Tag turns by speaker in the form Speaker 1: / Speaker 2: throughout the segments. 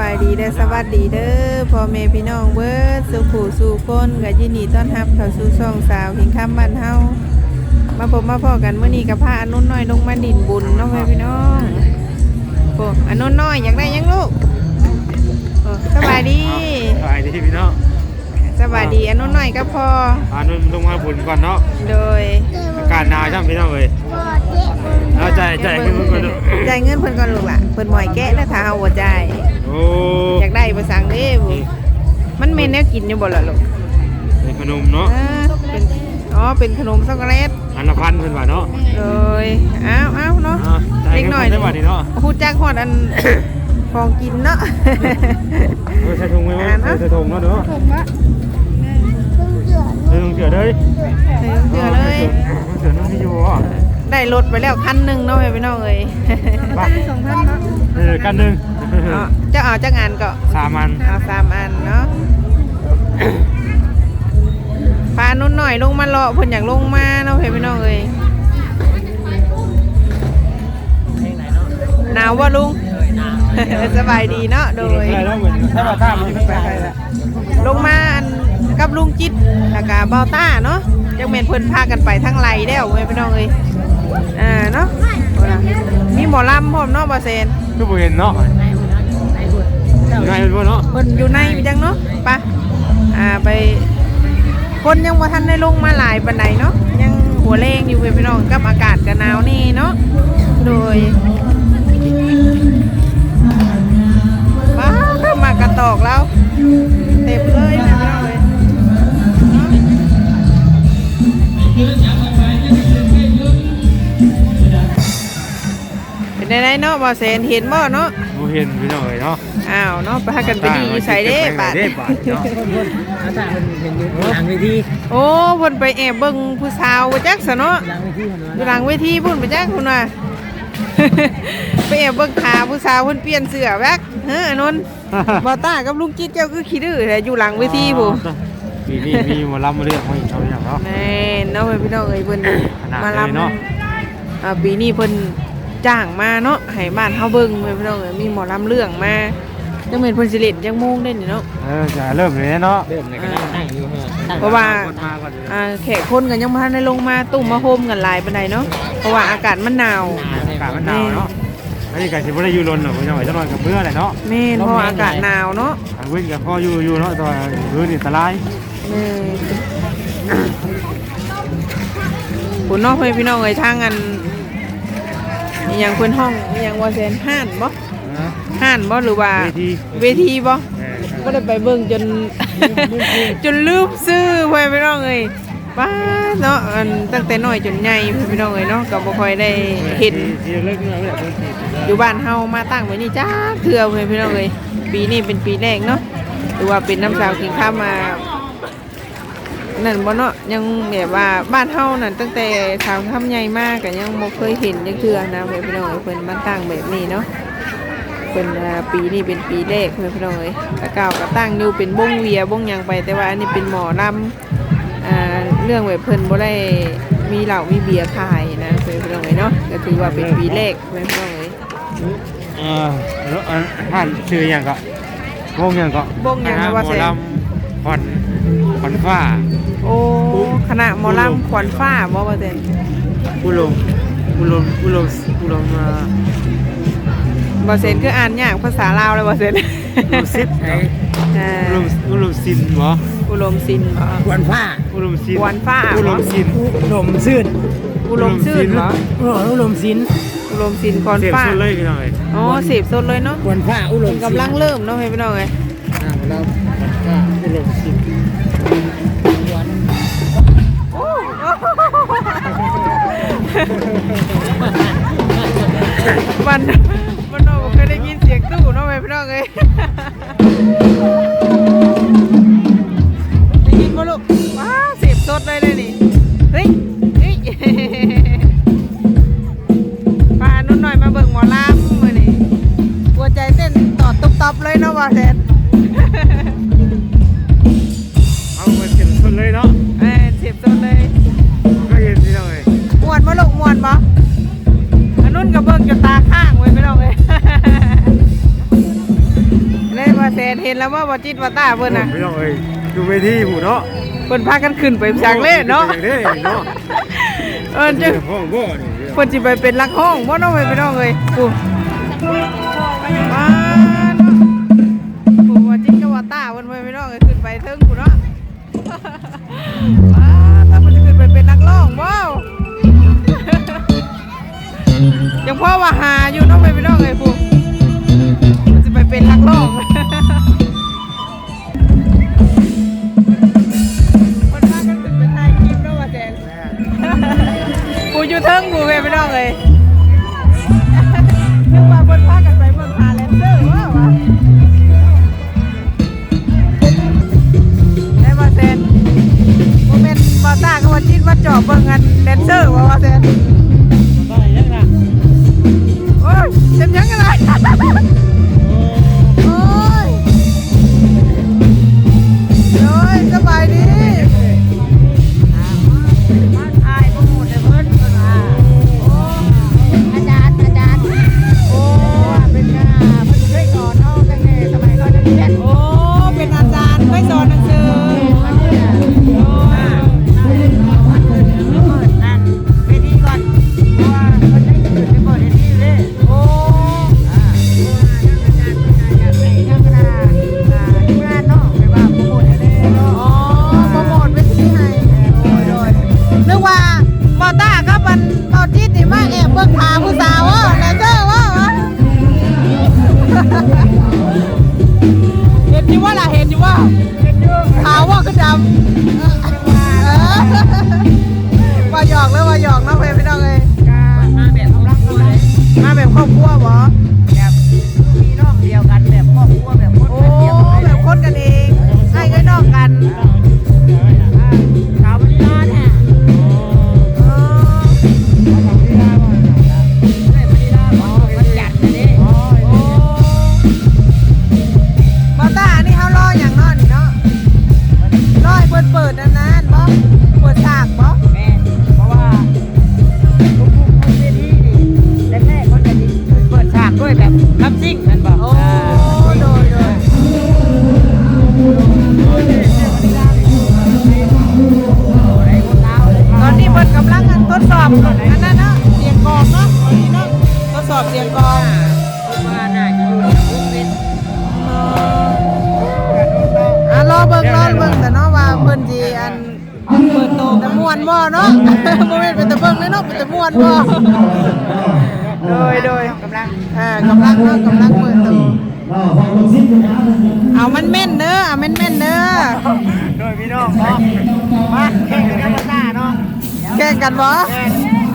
Speaker 1: บายดีเด้อสวัสดีเด้อพ่อแม่พี่น้องเบิดสุขูสู่คนก็ยินดีต้อนรับเข้าสู่ช่องสาวหิงคำบ้านเฮามาพบมาพ่อกันเมื่อนี้กับพาอนุนน้อยลงมาดินบุญเน้องแม่พี่น้องโอ้อนุนน้อยอยากได้หยังลูกโอ้สบายดี
Speaker 2: สบายดีพี่น้อง
Speaker 1: สบายดีอนุนน้อยก็พอ
Speaker 2: อ่านุ่นลงมาบุญก่อนเนาะ
Speaker 1: โดย
Speaker 2: อากาศหนาวใช่ไหมพี่น้องเอ้ยเอาใจใจขึ้นมาก่อนเนอะ
Speaker 1: จ่ายเงินเพิ่นก่อนลูกล่ะเพิ่นหมอยแกะแล้วถ้าเฮาบ่จ่าย
Speaker 2: โอ้
Speaker 1: อยากได้บ่สั่งเด้บุมันเมนแนวกินอยู่บ่ล่ะลูก
Speaker 2: เป็นขนมเนาะ
Speaker 1: อ่าเป็นอ๋อเป็นขนมช็อกโกแลต
Speaker 2: อันละพันเพิ่นว่าเนาะ
Speaker 1: เลยอ้าวอ้าวเนาะ
Speaker 2: อ่าจ่าย
Speaker 1: เล็ก
Speaker 2: เงิน
Speaker 1: หน่อย
Speaker 2: ได้บัดนี้เนาะ
Speaker 1: พูดจักฮอดอันของกินเนาะ
Speaker 2: เออใส่ถุงไว้
Speaker 1: อ่าเนาะ
Speaker 2: ใส่ถุงเนาะเนาะ
Speaker 1: ผมว่า
Speaker 2: ใส่ถุงเสือเลย
Speaker 1: เสือเลย
Speaker 2: เสือนั่นที่อยู่อะ
Speaker 1: ได้รถไปแล้วคันหนึงเนาะพี่น้องเอ้ย
Speaker 2: บ้าสองพันเนาะเออกันหนึ่ง
Speaker 1: อ๋อจะเอาจักงานก็
Speaker 2: สามอัน
Speaker 1: เอาสามอันเนาะพานุ่นหน่อยลงมาเลาะเพิ่นอยากลงมาเนาะพี่น้องเอ้ยหนาวว่าลุงสบายดีเนาะโดย
Speaker 2: อะไรแล้วเหมือนถ้าว่าท่ามันจะไปใครละ
Speaker 1: ลงมาอันกับลุงจิตแล้วก็เบาต้าเนาะจังแม่นเพิ่นพากันไปทั้งไรแล้วเว้ยพี่น้องเอ้ยอ่าเนาะเอาล่ะมีหมอลำพร้อมเนาะบ่เซน
Speaker 2: คือบ่เห็นเนาะ ไงเป็นบ่เนาะ
Speaker 1: เพิ่นอยู่ในมีจังเนาะไปะอ่าไป คนยังบ่ทันได้ลงมาหลายปานใดเนาะยังหัวแรงอยู่เว้ยพี่น้องกับอากาศก็หนาวนี่เนาะโดยป้าเข้ามากระตอกแล้วเต็มเลยนะพี่น้องเอ้ยเป็นได้เนาะบ่เซนเห็นบ่เนาะ
Speaker 2: บ่เห็นพี่น้องเอ้ยเนาะ
Speaker 1: อ้าวเนาะไปหากันไปดีอยู่ใส่เด้บาด
Speaker 2: เด้บาดเนาะ
Speaker 3: อาจารย์เป็นเป็นอยู่หลังเวที
Speaker 1: โอ้เพิ่นไปแอบเบิ่งผู้สาวบ่จักซะเนาะ
Speaker 3: หลังเวทีเหรอ
Speaker 1: อยู่หลังเวทีพุ่นไปจักพุ่นว่าไปแอบเบิ่งขาผู้สาวเพิ่นเปลี่ยนเสื้อแวกเฮ้ออนนท์บ่ต้ากับลุงจิตเจ้าคือขี้ดื้อแท้อยู่หลังเวทีผู้
Speaker 2: ปีนี้มีหมอลำมาเรียกมาอีกเท่าอย่างเนาะ
Speaker 1: แม่นเนาะเว้ยพี่น้องเอ้ยเพิ่น
Speaker 2: ขนาด
Speaker 1: มา
Speaker 2: เลยเนาะ
Speaker 1: ลำอ่าปีนี้เพิ่นจ้างมาเนาะให้บ้านเฮาเบิ่งเว้ยพี่น้องเอ้ยมีหมอลำเรื่องมา จังแม่นเพิ่นสิเล่นจังโมงเด้นี่เนาะ
Speaker 2: เออจะเริ่มเลยเนาะ
Speaker 3: เริ่มในกระนั่งนั่งอยู่ฮะ
Speaker 1: เพราะว่า
Speaker 2: คนมาก่อนเลย
Speaker 1: อ่าแขกคนกันยังบ่ทันได้ลงมาตุ่มมาโฮมกันหลายปานใดเนาะ เพราะว่าอากาศมันหนาว
Speaker 2: อากาศมันหนาวเนาะอันนี้ก็สิบ่ได้อยู่ลนหรอกพี่น้องจะนอนกับเบื่อแหละเนาะ
Speaker 1: แม่นเพราะว่าอากาศหนาวเนาะ
Speaker 2: ทางวิ่งกับพ่ออยู่อยู่เนาะแตอนพื้นนี่อันตราย
Speaker 1: แม่คุณน้องเพื่อนพี่น้องเอ้ยทางอันอหยังเพิ่นห้องอหยังว่าแซนห้านบ่
Speaker 2: นะ
Speaker 1: ห้านบ่หรือว่า
Speaker 2: เวที
Speaker 1: เวทีบ่
Speaker 2: เออ
Speaker 1: ก็ได้ไปเบิ่งจน จนลืมซื้อเพื่อนพี่น้องเอ้ยป้าเนาะอันตั้งแต่น้อยจนใหญ่เพื่อนพี่น้องเอ้ยเนาะก็บ่ค่อยได้เห็น
Speaker 2: ที่เลิกเมื่อไหร่เพิ่นสิ
Speaker 1: อยู่บ้านเฮามาตั้งไว้นี่จ้าเถื่อเพื่อนพี่น้องเอ้ยปีนี้เป็นปีแรกเนาะหรือว่าเป็นน้ำสาวกินข้าวมานั่นบ่เนาะยังแบบว่าบ้านเฮานั่นตั้งแต่สาวคำใหญ่มากก็ยังบ่เคยเห็นจังเทื่อนะเพื่อนพี่น้องเอ้ยเพิ่นมาตั้งแบบนี้เนาะ เป็นอ่าปีนี้เป็นปีแรกเพื่อนพี่น้องเอ้ยแตะเก่าก็ตั้งอยู่เป็นบงเวียบงหยังไป แต่ว่าอันนี้เป็นหมอลำอ่าเรื่องแบบเพิ่นบ่ได้มีเหล้ามีเบียร์ขายนะเพื่อนพี่น้องเอ้ยเนาะก็ถือว่าเป็นปีแรกเพื่อนพี่น้องเอ้ย
Speaker 2: เออแล้วอันท่านชื่อหยังก็วงหยังก็
Speaker 1: วงหยังนะว่า
Speaker 2: หม
Speaker 1: เส
Speaker 2: อลำขวัญขวัญฟ้า
Speaker 1: โอ้คณะหมอลำขวัญฟ้าบ่ว่าเด่น
Speaker 2: อุลมอุลมอุลมอุล มอ่า
Speaker 1: บ่เซนคืออ่านยากภาษาลาวเลยบ่เซน
Speaker 2: อุลมซิด
Speaker 3: ไอ้
Speaker 1: อ่า
Speaker 2: อุลมอุลมซินบ่
Speaker 1: อุลมซินบ่
Speaker 3: ควนผ้า
Speaker 2: อุลมซิน
Speaker 1: ขวัญฟ้า
Speaker 2: อุลมซิน
Speaker 3: อุดมซื่น
Speaker 1: อุลมซื่นบ่
Speaker 3: อุดมสิน
Speaker 1: อุลมซินขวัญ
Speaker 2: เสียง
Speaker 1: ฟ้า
Speaker 2: สุดเลยพี่น้องเอ้ย
Speaker 1: อ๋อสีบสดเลยเนาะ
Speaker 3: ควนผ้าอุดม
Speaker 1: กำลังเริ่มเนาะให้พี่น้องเอ้ย
Speaker 3: อ่าเราก็อุดมสินควน
Speaker 1: มันมัน สียงตู้เนาะให้พี่น้องเลยได้ยินบ่ลูกว้าสีบสดเลยเลยนี่เฮ้ยเฮ้ยพานุ่นหน่อยมาเบิ่งหมอลำมือนี่หัวใจเต้นตอดตุบๆเลยเนาะว่าแทน
Speaker 2: ห็น
Speaker 1: แล้วว่าบ่จิตว่าตาเพิ่นน่ะ
Speaker 2: ไม่ต้องเอ้ยดูเวทีหูเนาะ
Speaker 1: เพิ่นพากันขึ้นไปจากเล่เนาะ
Speaker 2: เด้เนาะ
Speaker 1: เออจะ
Speaker 2: ห้องบ่นี่
Speaker 1: เพิ่นสิไปเป็นลักห้องบ่เนาะไปพี่น้องเอ้ยปู่มาเนาะปู่ว่าจิตก็ว่าตาเพิ่นไปพี่น้องเอ้ยขึ้นไปเทิงปู่เนาะว้าถ้าเพิ่นจะขึ้นไปเป็นนักร้องว้าวยังพ่อว่าหาอยู่เนาะไปพี่น้องเอ้ยปู่มันจะไปเป็นนักร้อง
Speaker 4: หยอกเลยว่าหย
Speaker 1: อกเนาะเพื่อนพี่น้องเลย
Speaker 4: มาแบบกำลังเลย
Speaker 1: มาแบบครอบครัวบ่
Speaker 4: แบบ อันนั้น
Speaker 1: นะเสียงกองเนาะตอนนี้เนาะทดสอบเสียงกอง
Speaker 4: ว่าน่าจะอยู่ในวงเล่น
Speaker 1: อะรอเบิ่งรอเบิ่งแต่เนาะว่าเพิ่นสิอันเปิดโตแต่ม่วนบ่เนาะ บ่แม่นเป็นแต่เบิ่งเลยเนาะเป็นแต่ม่วนบ่โดยโดย
Speaker 4: กำลัง
Speaker 1: อ่ากำลังเนาะกำลังเปิดโตเอามันแม่นเด้อเอาแม่นแม่นๆเด้อ
Speaker 2: โดยพี่น้อง
Speaker 4: มาแข่งกันมาซ่า
Speaker 1: แข่งกันบ่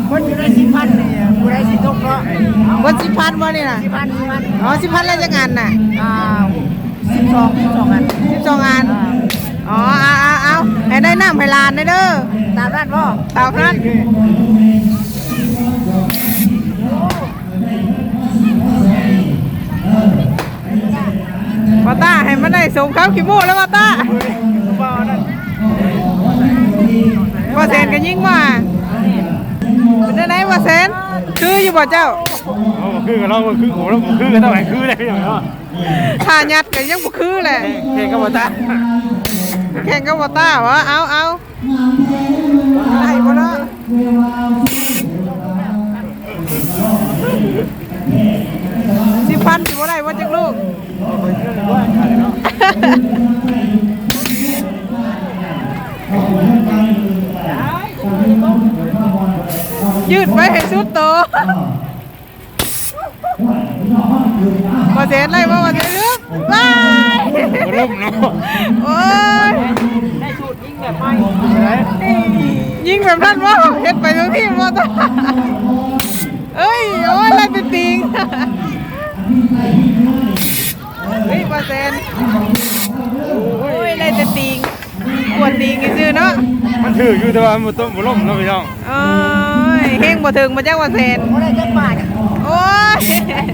Speaker 4: คนอยู่ในสิบพันนี่ผู้ใดสิตกเนาะ
Speaker 1: วันสิพันบ่นี่น่ะ
Speaker 4: สิบพันสิบพัน
Speaker 1: อ๋อสิพันแล้วจะงานน่ะ
Speaker 4: อ่าสิบสองสิบสองอัน
Speaker 1: 12งานอ๋อเอาเอาเอาให้ได้น้ำให้หลานเด้อ
Speaker 4: ตามนั้นพ่อ
Speaker 1: ตามนั้นมาต้าให้มันได้สมข้าวขี้มูกแล้วมาต้า ว่าแสนก็ยิ่งมาเป็นได้ไหนว่าแสนคืออยู่บ่เจ้า
Speaker 2: เอาบ่คือกันเราบ่คือโอ้เราบ่คือกันเท่าไหร่คือได้พี่น้องเนาะ
Speaker 1: ถ้ายัดก็ยังบ่คือแหละ
Speaker 2: เพลงก็บ่ตา
Speaker 1: แข่งกับบ่ต้าวะเอาเอาได้บ่เนาะสิพันสิบ่ได้ว่าจักลูก ยืดไปให้สุดโตมาเสร็จเลยว่ามาเสร็จลึกบาย
Speaker 2: บ่ร่มเนาะ
Speaker 1: โอ้ย
Speaker 4: ได้สูตรยิงแบบไม่
Speaker 1: ยิงแบบนั้นว่าเฮ็ดไปทุกที่ว่าตาเอ้ยโอ้ยอะไรเป็นติงเฮ้ยมาเซนโอ้ยอะไรเป็นติงขวดติงอีซื่อเนาะ
Speaker 2: มันถืออยู่แต่ว่ามันบ่ต้มบ่ร่มเนาะพี่น้อง
Speaker 1: โอ้ยเฮงบ่ถึงมาจ้าว่าเซน
Speaker 4: ไม่ได้เจ็ดบาท
Speaker 1: โอ้ย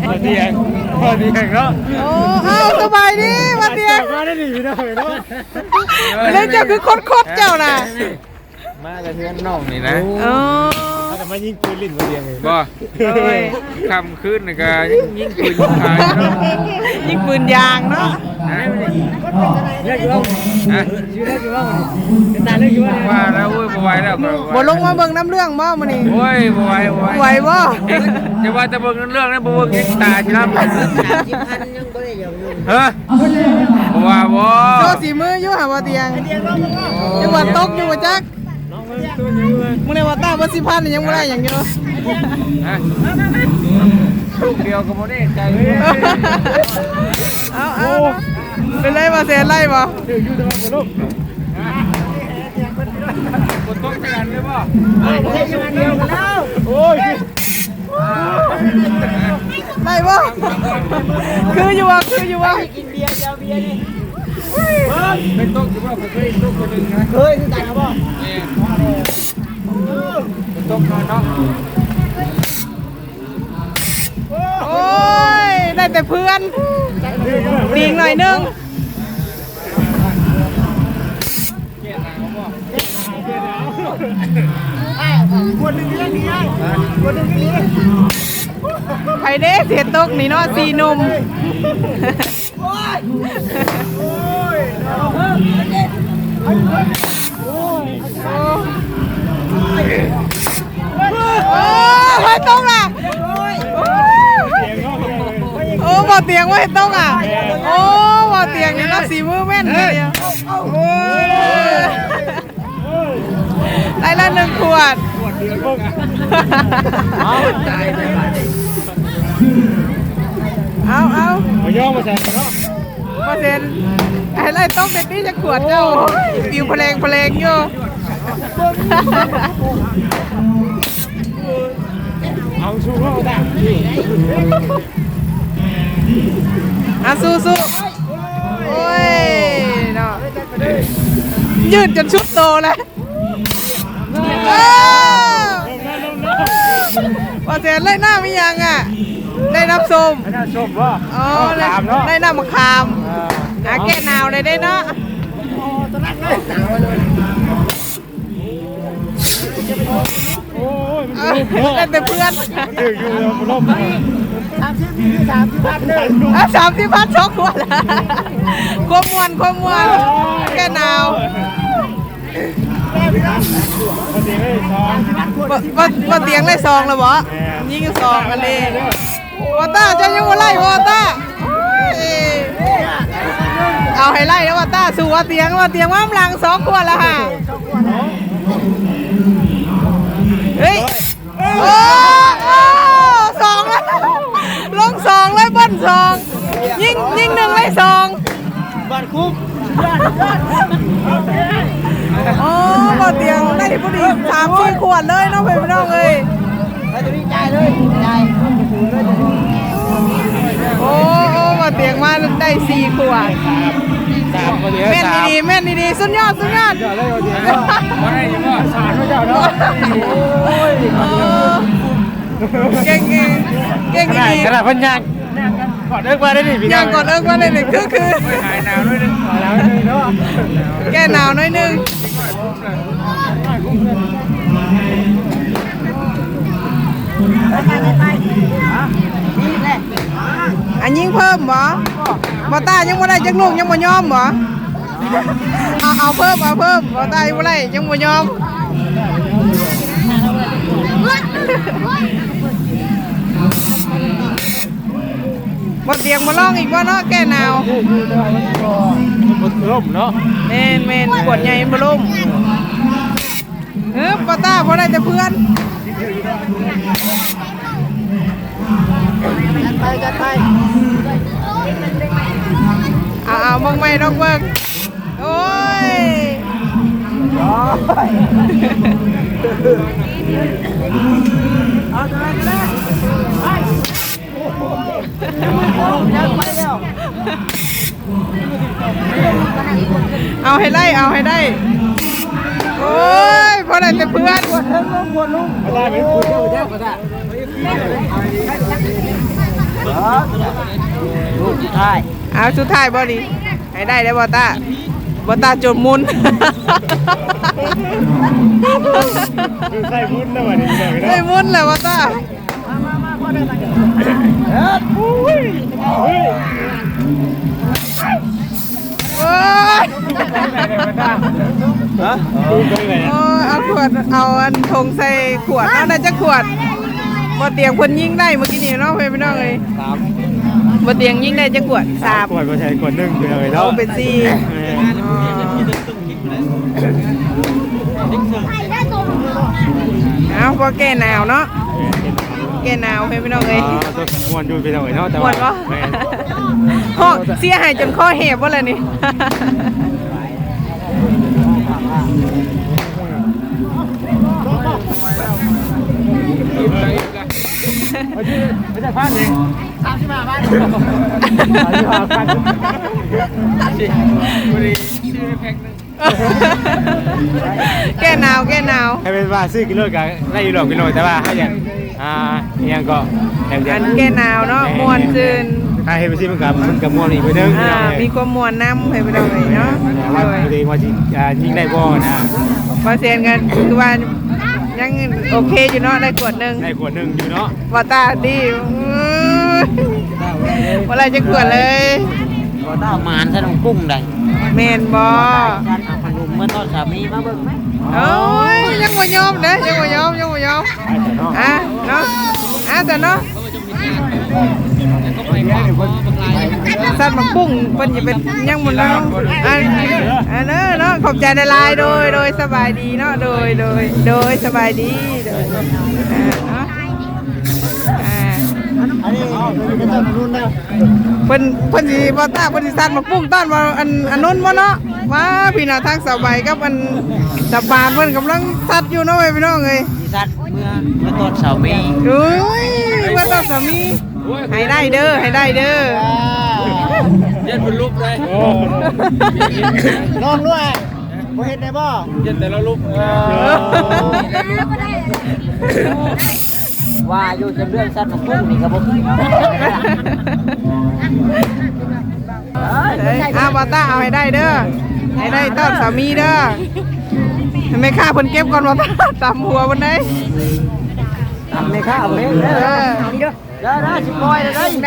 Speaker 2: พอดีเองพอดีเองเนาะ
Speaker 1: โอ้เอาสบายดีมาเตียง
Speaker 2: มาได้ดีพี่น้องเนาะ
Speaker 1: เล่นเจ้าคือโคตรๆเจ้าน่ะ
Speaker 5: มาแต่เพื่อนน้องนี่นะ
Speaker 1: โอ้
Speaker 2: ถ้าจะ มายิงปืนลิ้นมาเดียงเลย
Speaker 5: บ่
Speaker 1: โอ้ย
Speaker 5: คำขึ้นนี่ก็ยิ่งยิ่งปืนขายเนาะ
Speaker 1: ยิงปืนยางเนาะ
Speaker 5: นะ
Speaker 3: เลิกอยู่แล้ว
Speaker 5: ฮะ
Speaker 3: ชื่อเลิกอยู่แล้วเป็นตาเลิกอยู่แล้ว
Speaker 5: ว่าแล้วโอ้ยบ่ไหวแล้วก็
Speaker 1: บ่ลงมาเบิ่งน้ำเรื่องบ่มื้อนี้
Speaker 5: โอ้ยบ่ไหวบ่ไหว
Speaker 1: ไหวบ่
Speaker 5: เอ๊ะจะว่าแต่เบิ่งเรื่องนั้นบ่เบิ่งอีกตาสิรับ
Speaker 4: สามสิบพันยังบ่ได้อยู่
Speaker 5: ฮะบ่ว่าบ่
Speaker 1: โชว์สีมืออยู่หาบ่เตียงจังหวัดตกอยู่บ่จัก
Speaker 3: น้องเพิ่งตัวอยู่เลย
Speaker 1: มื้อนี้ว่าตาบ่สิพันยังบ่ได้หยังอยู่
Speaker 5: ฮะลูกเดียวก็บ่ได้ใจเอา
Speaker 1: เอาเป็นไรบ่เสียไรบ่
Speaker 3: อยู่แต่ว่าบ่ลง
Speaker 5: บ่ต้องกันเลยบ่
Speaker 3: โอ้ย
Speaker 1: ได้บ่คืออยู่บ่คืออยู่บ่
Speaker 4: กินเบียร์เจ้าเบียร์นี่
Speaker 5: ไม่ต้องสิว่าเคยลูกคนหนึ่งนะ
Speaker 4: เคยคือกันครับพ่อ
Speaker 5: นี่บ่ต้องนอนเนาะ
Speaker 1: โอ้ยได้แต่เพื่อนดีงหน่อยนึง
Speaker 4: คนหนึ่งนี่นี่คนหนึ่งนี่
Speaker 1: ไผเด้เสียตกนี่เนาะสีนุ่ม โอ้ไผตกล่ะโอ้บ่เตียงไว้ตกอะโอ้บ่เตียงนี่เนาะสีมือแม่นเลยได้ละหนึ่งขวด
Speaker 3: เอาตาย
Speaker 1: เอาเอา
Speaker 3: มาย่อมาใส่เนา
Speaker 1: เซ็น ต์ไอ้ไรต้องเป็นนี่จะขวดเจ้าปิวเพลงเพลงอยู่
Speaker 3: เอาชูเข้าได้
Speaker 1: อะสู้สู้โอ้ยเนาะยืดจนชุดโตเลยอ้าวเปอร์เซ็นต์ไล่หน้าไม่ยังอะ ได้น้ำส้ม
Speaker 3: อันนั้นชมว่า
Speaker 1: อ๋อได้
Speaker 3: ตามเนาะ
Speaker 1: ได้น้ำมะขาม อะแก้หนาวเลยได้เนาะ
Speaker 3: โอ้ย
Speaker 1: เออได้แต่เพื่อน
Speaker 3: ถืออยู่แล้วบ่ลง
Speaker 4: สามสิบนี่สามสิบพันเลย
Speaker 1: อะสามสิบพันสองขวดละความมวนความมวนแก้หนาว
Speaker 3: พอดีเลยสอง
Speaker 1: บ่บ่บ่เตียงเลยซองแล้วบ่ยิงซองกันเลยวอต้าเจะยังบ่ไล่วอต้า เอ้ยเอาให้ไล่แล้ววอต้าสู่วอเตียงวอเตียงว่ามหลังสองขวดแล้วค่ะเฮ้ยโอ้โอ้สองแล้วลงสองเลยเบิ้ลสองยิงยิงหนึ่งเลยสอง
Speaker 3: บ้านคุก
Speaker 1: โอ้บ่เตียงได้พอดีสามสี่ขวดเลยเน้องเพื่อนพี่น้องเอ้ย
Speaker 4: ไปตัวนี้จ่ายเลยจ่าย
Speaker 1: โอ้โอ้ บ่เตียงมาได้สี่ขวด
Speaker 3: สามพอดี
Speaker 1: แม่น
Speaker 3: สาม
Speaker 1: ดีๆแม่นดีๆสุดยอดสุดยอด
Speaker 3: เดี๋ยวเลยพอดี
Speaker 5: บ่ได้ยังบ่
Speaker 3: สามพระเจ้าเนาะโอ้ย
Speaker 1: เออเก่งเก่งเก่ง
Speaker 3: ขนาด
Speaker 1: ดี
Speaker 3: ขนาดพันยังก่อนเลิกมาได้ดิพี่
Speaker 1: ยังก่อนเอิกว่าเลยนี่คือคือ
Speaker 5: ไปหายหนาวด้วยนึง
Speaker 3: แล้วเลยเนาะ
Speaker 1: แก้หนาวหน่อยหนึง อันยิงเพิ่มบ่บ่ตายังบ่ได้จักลูกยังบ่ยอมบ่เอาเอาเพิ่มเอาเพิ่มบ่ตายังบ่ได้ยังบ่ยอมบ่เตียงมาลองอีกบ่เนาะแก้หนาว
Speaker 3: มันร่มเนาะ
Speaker 1: แม่นแม่นปวดใหญ่บ่ล่มเออบ่ตาบ่ได้แต่เพื่อน กัน
Speaker 4: ไปกันไป
Speaker 1: เอาเอามองไม่ดอกเบิ่งโอ้ยรอไปเอาให้ได้ เอาให้ได้ โอ้ย พอได้แต่เพื่อน
Speaker 3: มาได้เป็นคุณเจ้าก็ได้ลูกท้าย
Speaker 1: เอาสุดท้ายบอดีให้ได้ได้บอตาบอตาจนมุน
Speaker 3: ใส่มุ้นนะวันนี้เลย
Speaker 1: ได้มุนเลยบอตา
Speaker 3: เฮ้ย
Speaker 1: โอ้
Speaker 2: ฮะดูไปไหน
Speaker 1: โอ้เอาขวดเอาอันทงใส่ขวดเอาได้จักขวดบ่เตียงเพิ่นยิงได้เมื่อกี้นี่เนาะเพิ่นพี่น้องเอ้ย
Speaker 2: สาม
Speaker 1: บ่เตียงยิงได้จักขวดสาม
Speaker 2: ขวดก็ใช้ขวดหนึ่งไปเลย
Speaker 1: เอา
Speaker 2: เนาะ
Speaker 1: เป็นสี่อ๋อเอาพอแก้หนาวเนาะแก้หนาวเพิ่นพี่น้องเอ้ย
Speaker 2: ตัวมวนดูไปหน่อยเนาะแต่
Speaker 1: ปว
Speaker 2: ว่า
Speaker 1: ดบ่ห้องเสียหายจนคอแหบบ่ล่ะนี่
Speaker 2: ไม่ใช่พันเองสามสิบห้าพันสามสิบห้าพัน
Speaker 5: พอดีชื่อแพ็คนึง
Speaker 1: แก้หนาวแก้หนาว
Speaker 2: ให้เป็นว่าซื้อกิโลกันได้อยู่หรอกกิโลแต่ว่าให้อย่างอ่าอย่างก็อย่าง
Speaker 1: อันแก้หนาวเนาะม่วนซื่น
Speaker 2: ถ้าให้ไปซื้อมันกับมันกับมวนอีกไปนึง
Speaker 1: อ่ามีความม่วนนำให้พี่น้องเอ้ยเนาะ
Speaker 2: ว่า
Speaker 1: โดย
Speaker 2: ตัวเองว่ายิงได้บ่นะ
Speaker 1: บ่เซียนกันคือว่า ยังโอเคอยู่เนาะได้ขวดหนึง
Speaker 2: ได้ขวดหนึ่งอยู่เนาะ
Speaker 1: บ่ตาดีอื้อบ่ไรจะขวดเลย
Speaker 4: บ่ต้ามานซะน้องกุ้งได้
Speaker 1: แม่นบ่
Speaker 4: การเอาขนมเมื่อตอนสามีมาเบิ่งไหม
Speaker 1: โอ้ยยังบ่ยอมเด้อยังบ่ยอมยังบ่ยอม
Speaker 2: เนาะ
Speaker 1: อะเนาะอะแต่เนาะ
Speaker 5: ก็ไปขวางคอบางลาย
Speaker 1: สัตว์มักปุ้งเพิ่นจะเป็นยังบ่เนาะอันอันเด้อเนาะขอบใจหลายๆโดยโดยสบายดีเนาะโดยโดยโดยสบายดีโดยอ่าเนาะอ่า
Speaker 3: อันนี้เป็นต้นรุ่นแล้ว
Speaker 1: เพิ่นเพิ่นสิบ่ตาเพิ่นสิสัตว์มักปุ้งต้านว่าอันอันนู้นบ่เนาะว่าพี่น้าทางสบายกับอันตะปานเพิ่นกำลังสัตว์อยู่เนาะเว้ยพี่น้องเอ้ย
Speaker 4: ที่สัตว์เมื่อเมื่อตอนสามี
Speaker 1: โอ้ย ว่าตองสามีให้ได้เด้อให้ได้เด้อ
Speaker 5: เย็นเป็นรูปเลย
Speaker 3: ลองด้วยบ่เห็นได้บ่
Speaker 5: เย็นแต่ละรูป
Speaker 4: ว่าอยู่จะเรื่องสัตว์น้องกุ้งนี่ก็บ่
Speaker 1: เอ้าบาต้าเอาให้ได้เด้อให้ได้ต้อนสามีเด้อให้ไม่ค่าเพิ่นเก็บก่อนบาต้าตามหัวบนไหน
Speaker 4: ทำในข้าวเอง
Speaker 1: เอ
Speaker 4: เด้อ
Speaker 1: อ
Speaker 4: เด้อเด้อสิปล่อยเด้อไ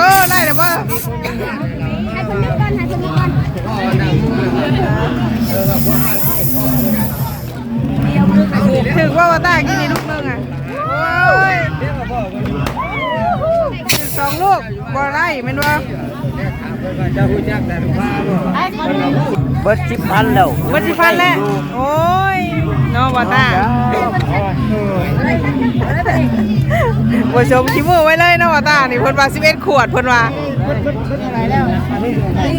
Speaker 4: ด้ได้ฮะ
Speaker 1: โอ้ยอะไรสักอย่างเด้อเจ้าเด้อ
Speaker 4: ได้ได้ได้ได้มองมอง
Speaker 1: เออได้ยวบ่ถึงว่าบาต้กินนี่ลูกนึงอะโอ้ยสองลูกบ่ได้แม่นบ่
Speaker 5: จะพูดยากแต่ว่า
Speaker 4: เบิดสิบพันแล้ว
Speaker 1: วันสิพันแล้วโอ้ยน้องบาต้าบ่ชมชิมือไว้เลยน้องบาต้านี่เพิ่นว่า11ขวดเพิ่นว่า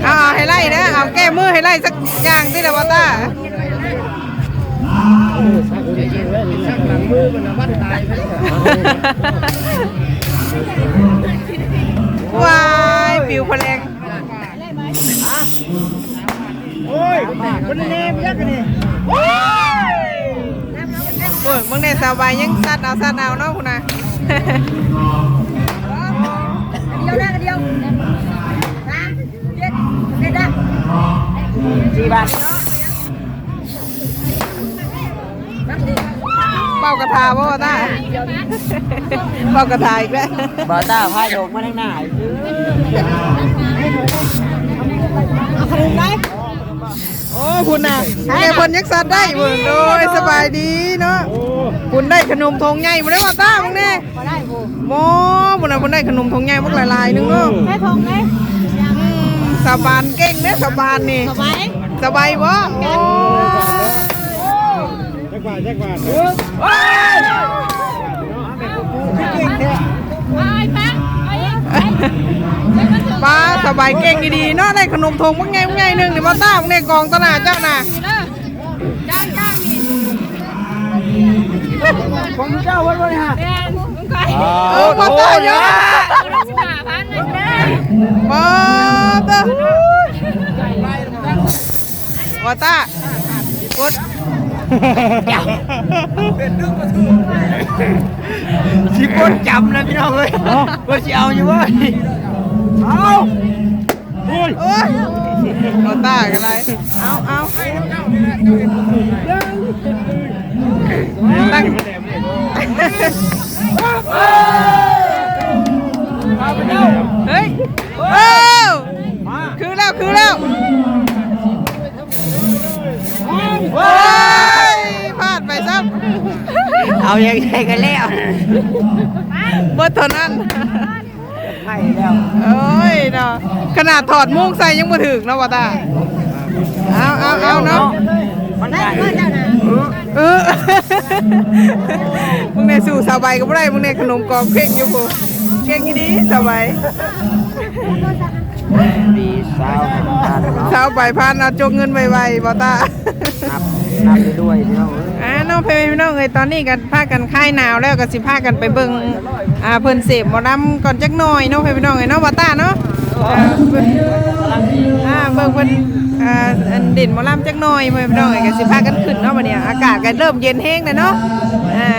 Speaker 1: เอาให้ไล่นะเอาแก้มือให้ไล่สักอย่างติละบาต้าว้ายปิวพะแรง
Speaker 3: โอ้ยคนนี้มันยักกันนี่
Speaker 1: โอ้ยมึงได้สบายยังสัตว์เอาสัตว์เอาเนาะคุณนะ
Speaker 4: สี่บาท
Speaker 1: เป่ากระทาบ่ว่าตาเป่ากระทาอีกแล้ว
Speaker 4: บ่ต้าพายโยกมาทางหน้า อีกซื้อ
Speaker 1: โอ้คุณน่ะแม่เพิ่นยังสัตว์ได้เบิ่งโดยสบายดีเนาะคุณได้ขนมทงใหญ่บ่ได้ว่าตามึงแน่บ่ได้บ่หมอบ่น่ะเพิ่นได้ขนมทงใหญ่บักหลายๆนึงเนาะได้ทงได้สบานเก่งเด้อสบานนี่สบายสบายบ่โอ้
Speaker 2: แจ็คบาทแจ็คบาท
Speaker 1: ว้ายป้าสบายเก่งดีๆเนาะได้ขนมทงบักไงบักไงหนึงนี่บ่ตามึงในกองตลาดเจ้าน่ะ
Speaker 4: ผมเจ้าวันวันฮะ
Speaker 1: เออบ่ตาเยอะบ่ตาบ่ตากด
Speaker 4: สิปนจำนะพี่น้องเอ้ยว่าสิเอาอยู่บ่เอา
Speaker 2: โอ้ย
Speaker 1: โอ้ยเอาตากันไรเอาเอาตั้งเฮ้ยเอ้าคือแล้วคือแล้วโอ้ยพลาดไปซ้ำ
Speaker 4: เอายังไงกันแล้ว
Speaker 1: เบิดเท่านั้น
Speaker 4: ให้แล้ว
Speaker 1: โอ้ยเนาะขนาดถอดมุ้งใส่ยังมาถึงเนาะวะตาเอาเอาเอาเนาะ
Speaker 4: มันได้
Speaker 1: เออมึงในสู่สาวใบก็ไม่ได้มึงในขนมกรอบเค้กอยู่กูเค้กอีดีสาวใบ
Speaker 4: ปีสาวให้มันทานเนาะ
Speaker 1: สาวใบพานเอาจกเงินไวๆบอตา
Speaker 4: นับนับไปด้วยพี่น้องเอ้ย
Speaker 1: อ่า น้องเพพี่น้องเอ้ยตอนนี้กันพากันคลายหนาวแล้วก็สิพากันไปเบิ่งอ่าเพิ่นเสพหมอลำก่อนจักหน่อยเนาะพี่น้องเอ้ยเนาะบาตาเนาะอ่าเบิ่งเพิ่นอ่าอันเด่นหมอลำจักหน่อยพี่น้องเอ้ยก็สิพากันขึ้นเนาะบัดเนี้ยอากาศก็เริ่มเย็นแห้งแล้วเนาะอ่า